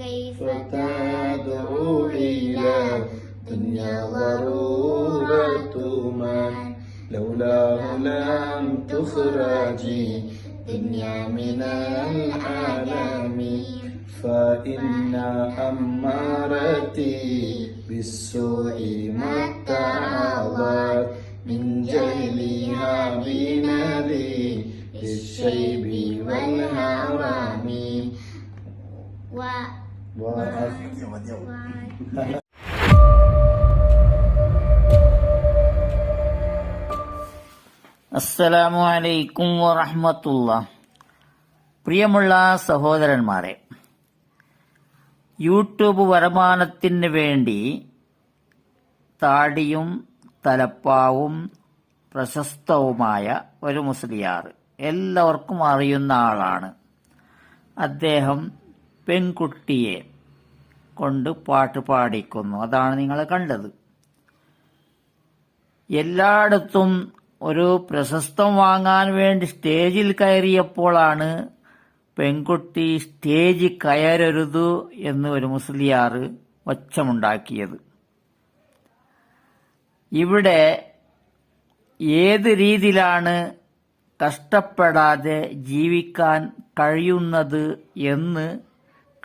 كيف فتدعو إلى دنيا ضرورة من لولاه لم تخرجي دنيا من العالم فإن أمارتي بالسوء ما اتعظت من جهلها بنذي الشيب والهرم. മതിയാവും മതിയാവും അസ്സലാമു അലൈക്കും വറഹമത്തുള്ള. പ്രിയമുള്ള സഹോദരന്മാരെ യൂട്യൂബ് വരുമാനത്തിന് വേണ്ടി താടിയും തലപ്പാവും പ്രശസ്തവുമായ ഒരു മുസ്ലിയാർ എല്ലാവർക്കും അറിയുന്ന ആളാണ്. അദ്ദേഹം പെൺകുട്ടിയെ കൊണ്ട് പാട്ട് പാടിക്കുന്നു. അതാണ് നിങ്ങൾ കണ്ടത്. എല്ലായിടത്തും ഒരു പ്രശസ്തം വാങ്ങാൻ വേണ്ടി സ്റ്റേജിൽ കയറിയപ്പോഴാണ് പെൺകുട്ടി സ്റ്റേജ് കയറരുത് എന്ന് ഒരു മുസ്ലിയാർ ഒച്ചമുണ്ടാക്കിയത്. ഇവിടെ ഏത് രീതിയിലാണ് കഷ്ടപ്പെടാതെ ജീവിക്കാൻ കഴിയുന്നത് എന്ന്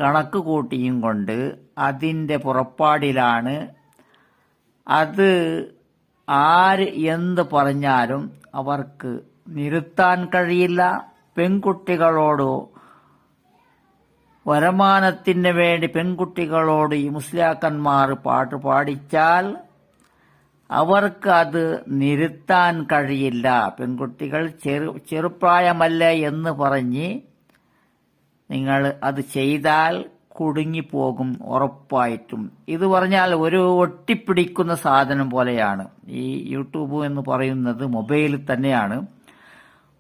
കണക്ക് കൂട്ടിയും കൊണ്ട് അതിന്റെ പുറപ്പാടിലാണ് അത് ആര് എന്ത് പറഞ്ഞാലും അവർക്ക് നിരുത്താൻ കഴിയില്ല. പെൺകുട്ടികളോടോ വരമാനത്തിന് വേണ്ടി പെൺകുട്ടികളോട് ഈ മുസ്ലിയാക്കന്മാർ പാട്ട് പാടിച്ചാൽ അവർക്ക് അത് നിരുത്താൻ കഴിയില്ല. പെൺകുട്ടികൾ ചെറു ചെറുപ്രായമല്ലേ എന്ന് പറഞ്ഞ് നിങ്ങൾ അത് ചെയ്താൽ കുടുങ്ങിപ്പോകും ഉറപ്പായിട്ടും. ഇത് പറഞ്ഞാൽ ഒരു ഒട്ടിപ്പിടിക്കുന്ന സാധനം പോലെയാണ്. ഈ യൂട്യൂബ് എന്ന് പറയുന്നത് മൊബൈൽ തന്നെയാണ്.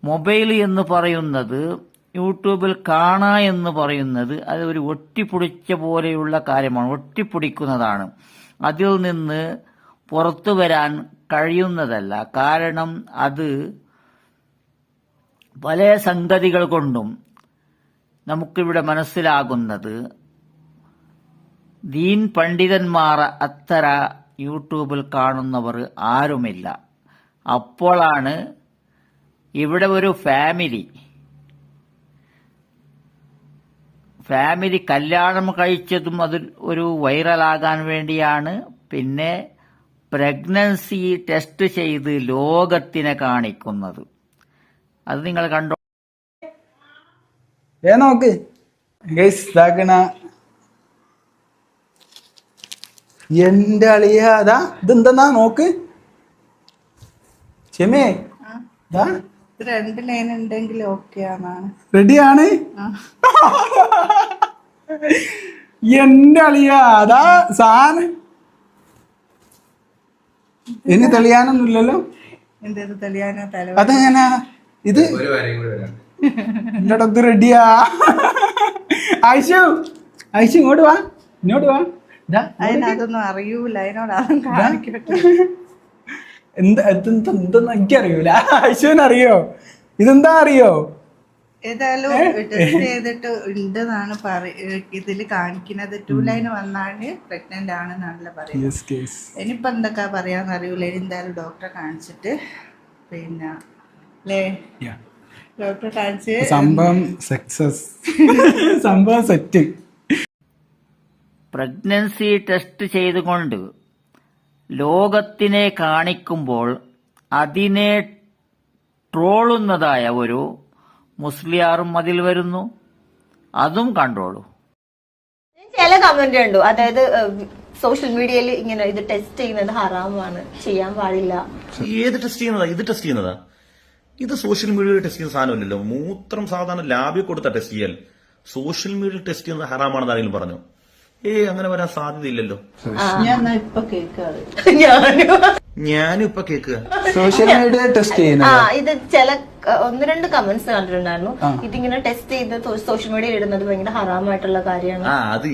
മൊബൈൽ എന്ന് പറയുന്നത് യൂട്യൂബിൽ കാണാ എന്ന് പറയുന്നത് അത് ഒരു ഒട്ടിപ്പിടിച്ച പോലെയുള്ള കാര്യമാണ്. ഒട്ടിപ്പിടിക്കുന്നതാണ്. അതിൽ നിന്ന് പുറത്തു വരാൻ കഴിയുന്നതല്ല. കാരണം അത് പല സംഗതികൾ കൊണ്ടും നമുക്കിവിടെ മനസ്സിലാകുന്നത് ദീൻ പണ്ഡിതന്മാർ അത്തര യൂട്യൂബിൽ കാണുന്നവർ ആരുമില്ല. അപ്പോഴാണ് ഇവിടെ ഒരു ഫാമിലി. ഫാമിലി കല്യാണം കഴിച്ചതും അത് ഒരു വൈറലാകാൻ വേണ്ടിയാണ്. പിന്നെ പ്രഗ്നൻസി ടെസ്റ്റ് ചെയ്ത് ലോകത്തിനെ കാണിക്കുന്നത്. അത് നിങ്ങൾ കണ്ടോ? ഏ നോക്ക്. ഗൈസ് ഇതാക്കണ എന്റെ അളിയ അതാ ഇതെന്തെന്നാ നോക്ക്. ചെമേ ദാ. രണ്ട് ലൈൻ ഉണ്ടെങ്കിൽ ഓക്കെ ആണാണ് റെഡിയാണ് എന്റെ അളിയ അതാ സാധനം ഇനി തെളിയാനൊന്നുമില്ലല്ലോ? എന്തേത് തെളിയാനാ തല അതെങ്ങനാ? ഇത് എന്റെ ഇത് റെഡിയാ ആയിഷു ആയിഷു ഇങ്ങോട്ട് വാ. ഇങ്ങോട്ട് വാ. ദാ, അതിനതൊന്നും അറിയൂല അതിനോടാണ് കാണിക്കട്ടെ. എന്താ ഇതെന്താ എന്തെന്ന് എനിക്കറിയൂല. ആയിഷുവിന് അറിയോ? ഇതെന്താ അറിയോ? ഏതായാലും ടെസ്റ്റ് ചെയ്തിട്ട് ഉണ്ടെന്നാണ് ഇതിൽ കാണിക്കുന്നത്. ടു ലൈൻ വന്നാണ് പ്രഗ്നന്റ് ആണെന്നാണല്ലോ പറയുന്നത്. ഇനിയിപ്പോ എന്തൊക്കെ പറയാന്ന് അറിയൂല. ഇനി എന്തായാലും ഡോക്ടറെ കാണിച്ചിട്ട് പിന്നെ അല്ലേ? സംഭവം സക്സസ് സംഭവം സെറ്റ് പ്രഗ്നൻസി ടെസ്റ്റ് ചെയ്തുകൊണ്ട് ലോകത്തിനെ കാണിക്കുമ്പോൾ അതിനെ ട്രോളുന്നതായ ഒരു മുസ്ലിയാറും അതിൽ വരുന്നു. അതും കണ്ടോളൂ ചില കമന്റ് ഉണ്ട് അതായത് സോഷ്യൽ മീഡിയയിൽ ഇങ്ങനെ ഇത് ടെസ്റ്റ് ചെയ്യുന്നത് ഹറാമാണ്. ചെയ്യാൻ പാടില്ല. ഏത് ടെസ്റ്റ് ചെയ്യുന്നതാ? ഇത് ടെസ്റ്റ് ചെയ്യുന്നതാ? ഇത് സോഷ്യൽ മീഡിയയിൽ ടെസ്റ്റ് ചെയ്യുന്ന സാധനമല്ലല്ലോ. മൂത്രം സാധാരണ ലാബിൽ കൊടുത്ത ടെസ്റ്റ് ചെയ്യൽ. സോഷ്യൽ മീഡിയയിൽ ടെസ്റ്റ് ചെയ്യുന്നത് ഹറാമാണെന്ന് ആരെങ്കിലും പറഞ്ഞു. ഏ അങ്ങനെ വരാൻ സാധ്യതയില്ലല്ലോ. ഞാനും ഇപ്പൊ കേൾക്കുക സോഷ്യൽ മീഡിയ ടെസ്റ്റ് ആ ചെയ്യുന്നത് ഇത് ചില ഒന്ന് രണ്ട് കമന്റ്സ് കണ്ടിട്ടുണ്ടായിരുന്നു. ഇതിങ്ങനെ ടെസ്റ്റ് ചെയ്ത് സോഷ്യൽ മീഡിയയിൽ ഇടുന്നത് ഭയങ്കര ഹറാമായിട്ടുള്ള കാര്യമാണ്. ആ അത്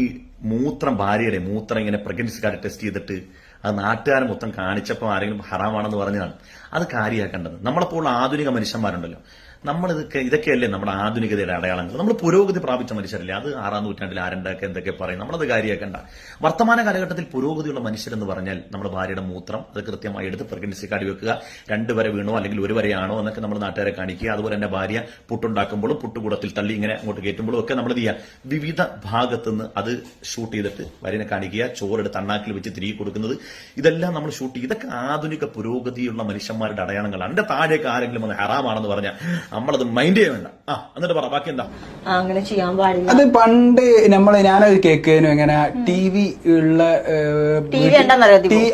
മൂത്രം ഭാര്യയുടെ മൂത്രം ഇങ്ങനെ പ്രഗ്നൻസിക്കാരെ ടെസ്റ്റ് ചെയ്തിട്ട് അത് നാട്ടുകാരെ മൊത്തം കാണിച്ചപ്പോൾ ആരെങ്കിലും ഹറാമാണെന്ന് പറഞ്ഞതാണ് അത് കാര്യമാക്കേണ്ടത്. നമ്മളെപ്പോൾ ആധുനിക മനുഷ്യന്മാരുണ്ടല്ലോ. നമ്മൾ ഇതൊക്കെ ഇതൊക്കെയല്ലേ നമ്മുടെ ആധുനികതയുടെ അടയാളങ്ങൾ. നമ്മൾ പുരോഗതി പ്രാപിച്ച മനുഷ്യരല്ലേ? അത് ആറാം നൂറ്റാണ്ടിൽ ആരണ്ടൊക്കെ എന്തൊക്കെ പറയും? നമ്മളത് കാര്യമാക്കണ്ട വർത്തമാന കാലഘട്ടത്തിൽ പുരോഗതിയുള്ള മനുഷ്യരെന്ന് പറഞ്ഞാൽ നമ്മുടെ ഭാര്യയുടെ മൂത്രം അത് കൃത്യമായി എടുത്ത് പ്രഗ്നൻസി കാർഡ് വെക്കുക രണ്ട് വരെ വീണോ അല്ലെങ്കിൽ ഒരു വരെയാണോ എന്നൊക്കെ നമ്മൾ നാട്ടുകാരെ കാണിക്കുക. അതുപോലെ തന്നെ ഭാര്യ പുട്ടുണ്ടാക്കുമ്പോഴും പുട്ടുകൂടത്തിൽ തള്ളി ഇങ്ങനെ അങ്ങോട്ട് കയറ്റുമ്പോഴും ഒക്കെ നമ്മൾ ചെയ്യുക? വിവിധ ഭാഗത്തുനിന്ന് അത് ഷൂട്ട് ചെയ്തിട്ട് ഭാര്യനെ കാണിക്കുക ചോറെടുത്ത് അണ്ണാക്കിൽ വെച്ച് തിരികെ കൊടുക്കുന്നത്. ഇതെല്ലാം നമ്മൾ ഷൂട്ട് ചെയ്യും. ഇതൊക്കെ ആധുനിക പുരോഗതിയുള്ള മനുഷ്യന്മാരുടെ അടയാളങ്ങളാണ്. എന്റെ താഴേക്ക് ആരെങ്കിലും അത് ഹറാമാണെന്ന് പറഞ്ഞാൽ നമ്മളത് മൈൻഡ് ചെയ്യാൻ വേണ്ട. ആ എന്നിട്ട് പറ ബാക്കി എന്താ? ആ, അങ്ങനെ ചെയ്യാൻ പാടില്ല. അത് പണ്ട് നമ്മൾ ഞാനത് കേൾക്കുന്നു എങ്ങനെ ടി വി ഉള്ള ടി വി കണ്ടാ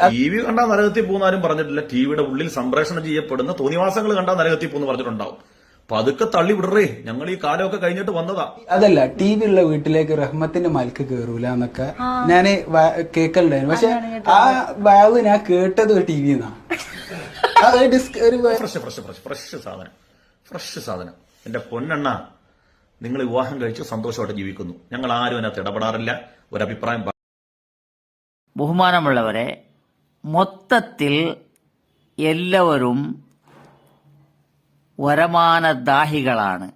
ടി വി നരകത്തിൽ പോകുന്നാരും പറഞ്ഞിട്ടില്ല. ടിവിയുടെ ഉള്ളിൽ സംപ്രേഷണം ചെയ്യപ്പെടുന്ന തോന്നിവാസങ്ങൾ കണ്ടാ നരകത്തിൽ പോകുന്നു പറഞ്ഞിട്ടുണ്ടാവും. പതുക്കെ തള്ളി വിടറേ. ഞങ്ങൾ ഈ കാലമൊക്കെ കഴിഞ്ഞിട്ട് വന്നതാ. അതല്ല ടി വി ഉള്ള വീട്ടിലേക്ക് റഹ്മത്തിന്റെ മൽക്ക് കേറൂല എന്നൊക്കെ ഞാൻ കേക്കലുണ്ടായിരുന്നു. പക്ഷെ ആ വാവ് ഞാൻ കേട്ടത് ടി വി ഒരു വ- ഫ്രഷ് ഫ്രഷ് ഫ്രഷ് ഫ്രഷ് സാധനം. ഫ്രഷ് സാധനം. എന്റെ പൊന്നെണ്ണ നിങ്ങൾ വിവാഹം കഴിച്ച് സന്തോഷമായിട്ട് ജീവിക്കുന്നു. ഞങ്ങൾ ആരും അതിനകത്ത് ഇടപെടാറില്ല. ഒരഭിപ്രായം ബഹുമാനമുള്ളവരെ മൊത്തത്തിൽ എല്ലാവരും വരമാനദാഹികളാണ്.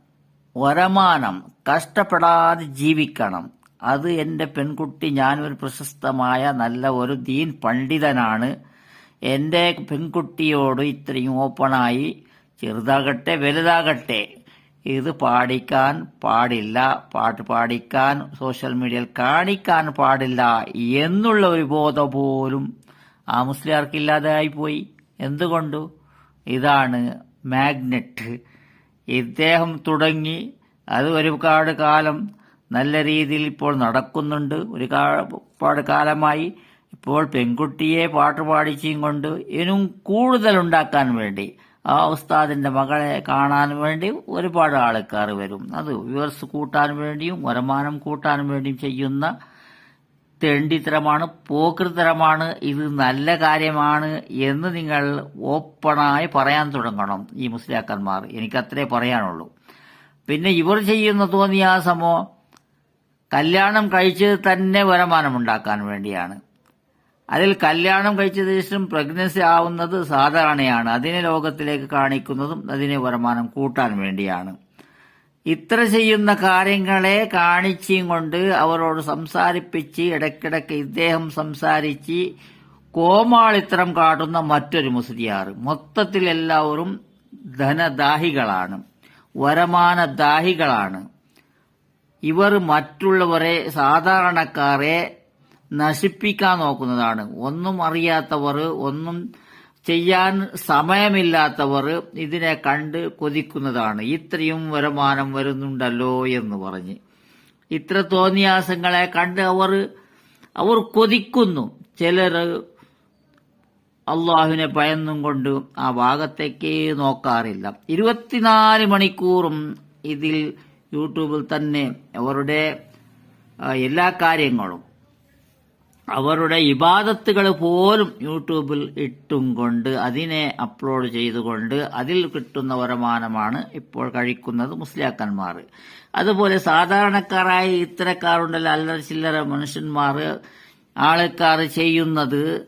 വരമാനം കഷ്ടപ്പെടാതെ ജീവിക്കണം. അത് എന്റെ പെൺകുട്ടി ഞാനൊരു പ്രശസ്തമായ നല്ല ഒരു ദീൻ പണ്ഡിതനാണ്. എന്റെ പെൺകുട്ടിയോട് ഇത്രയും ഓപ്പണായി ചെറുതാകട്ടെ വലുതാകട്ടെ. ഇത് പാടിക്കാൻ പാടില്ല പാട്ട് പാടിക്കാൻ സോഷ്യൽ മീഡിയയിൽ കാണിക്കാൻ പാടില്ല എന്നുള്ള ഒരു ബോധം പോലും ആ മുസ്ലിയാർക്കില്ലാതായി പോയി. എന്തുകൊണ്ടു? ഇതാണ് മാഗ്നറ്റ്. ഇദ്ദേഹം തുടങ്ങി. അത് ഒരുപാട് കാലം നല്ല രീതിയിൽ ഇപ്പോൾ നടക്കുന്നുണ്ട്. ഒരു ഒരുപാട് കാലമായി ഇപ്പോൾ പെൺകുട്ടിയെ പാട്ട് പാടിച്ചും കൊണ്ട് ഇനും കൂടുതൽ ഉണ്ടാക്കാൻ വേണ്ടി ആ ഉസ്താദിന്റെ മകളെ കാണാൻ വേണ്ടി ഒരുപാട് ആൾക്കാർ വരും. അത് വ്യൂവേഴ്സ് കൂട്ടാൻ വേണ്ടിയും വരുമാനം കൂട്ടാൻ വേണ്ടിയും ചെയ്യുന്ന തെണ്ടിത്തരമാണ് പോക്കൃതരമാണ് ഇത് നല്ല കാര്യമാണ് എന്ന് നിങ്ങൾ ഓപ്പണായി പറയാൻ തുടങ്ങണം ഈ മുസ്ലിയാക്കന്മാർ. എനിക്കത്രേ പറയാനുള്ളൂ. പിന്നെ ഇവർ ചെയ്യുന്ന തോന്നിയാസമോ കല്യാണം കഴിച്ച് തന്നെ വരുമാനം ഉണ്ടാക്കാൻ വേണ്ടിയാണ്. അതിൽ കല്യാണം കഴിച്ചതിന് ശേഷം പ്രഗ്നൻസി ആവുന്നത് സാധാരണയാണ്. അതിനെ ലോകത്തിലേക്ക് കാണിക്കുന്നതും അതിനെ വരുമാനം കൂട്ടാൻ വേണ്ടിയാണ്. ഇത്ര ചെയ്യുന്ന കാര്യങ്ങളെ കാണിച്ചും കൊണ്ട് അവരോട് സംസാരിപ്പിച്ച് ഇടയ്ക്കിടയ്ക്ക് ഇദ്ദേഹം സംസാരിച്ച് കോമാളിത്തരം കാട്ടുന്ന മറ്റൊരു മുസ്ലിയാർ. മൊത്തത്തിൽ എല്ലാവരും ധനദാഹികളാണ്. വരമാനദാഹികളാണ്. ഇവർ മറ്റുള്ളവരെ സാധാരണക്കാരെ നശിപ്പിക്കാൻ നോക്കുന്നതാണ്. ഒന്നും അറിയാത്തവർ ഒന്നും ചെയ്യാൻ സമയമില്ലാത്തവർ ഇതിനെ കണ്ട് കൊതിക്കുന്നതാണ്. ഇത്രയും വരുമാനം വരുന്നുണ്ടല്ലോ എന്ന് പറഞ്ഞ്. ഇത്ര തോന്നിയാസങ്ങളെ കണ്ട് അവർ അവർ കൊതിക്കുന്നു. ചിലർ അള്ളാഹുവിനെ ഭയന്നും കൊണ്ട് ആ ഭാഗത്തേക്ക് നോക്കാറില്ല. ഇരുപത്തിനാല് മണിക്കൂറും ഇതിൽ യൂട്യൂബിൽ തന്നെ അവരുടെ എല്ലാ കാര്യങ്ങളും അവരുടെ ഇബാദത്തുകൾ പോലും യൂട്യൂബിൽ ഇട്ടും കൊണ്ട് അതിനെ അപ്ലോഡ് ചെയ്തുകൊണ്ട് അതിൽ കിട്ടുന്ന വരുമാനമാണ് ഇപ്പോൾ കഴിക്കുന്നത് മുസ്ലിയാക്കന്മാർ. അതുപോലെ സാധാരണക്കാരായ ഇത്തരക്കാരുണ്ടല്ലോ അല്ലറ ചില്ലറ മനുഷ്യന്മാർ ആൾക്കാർ ചെയ്യുന്നത്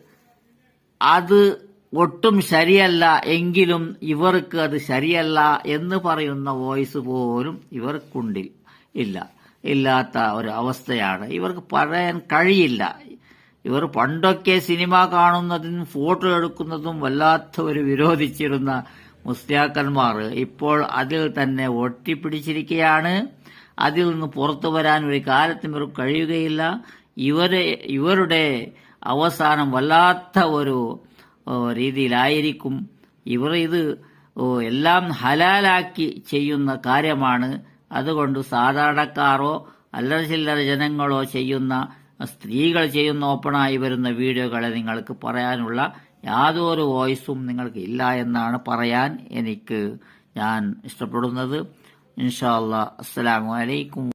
അത് ഒട്ടും ശരിയല്ല എങ്കിലും ഇവർക്ക് അത് ശരിയല്ല എന്ന് പറയുന്ന വോയിസ് പോലും ഇവർക്കുണ്ടിൽ ഇല്ല. ഇല്ലാത്ത ഒരു അവസ്ഥയാണ്. ഇവർക്ക് പറയാൻ കഴിയില്ല. ഇവർ പണ്ടൊക്കെ സിനിമ കാണുന്നതും ഫോട്ടോ എടുക്കുന്നതും വല്ലാത്ത ഒരു വിരോധിച്ചിരുന്ന മുസ്ലിയാക്കന്മാർ ഇപ്പോൾ അതിൽ തന്നെ ഒട്ടിപ്പിടിച്ചിരിക്കുകയാണ്. അതിൽ നിന്ന് പുറത്തു വരാൻ ഒരു കാലത്തും ഇവർ കഴിയുകയില്ല. ഇവരെ ഇവരുടെ അവസാനം വല്ലാത്ത ഒരു രീതിയിലായിരിക്കും. ഇവർ ഇത് എല്ലാം ഹലാലാക്കി ചെയ്യുന്ന കാര്യമാണ്. അതുകൊണ്ട് സാധാരണക്കാരോ അല്ലറ ചില്ലറ ജനങ്ങളോ ചെയ്യുന്ന സ്ത്രീകൾ ചെയ്യുന്ന ഓപ്പണായി വരുന്ന വീഡിയോകളെ നിങ്ങൾക്ക് പറയാനുള്ള യാതൊരു വോയിസും നിങ്ങൾക്ക് ഇല്ല എന്നാണ് പറയാൻ എനിക്ക് ഞാൻ ഇഷ്ടപ്പെടുന്നത്. ഇൻഷാ അസ്സലാമലൈക്കും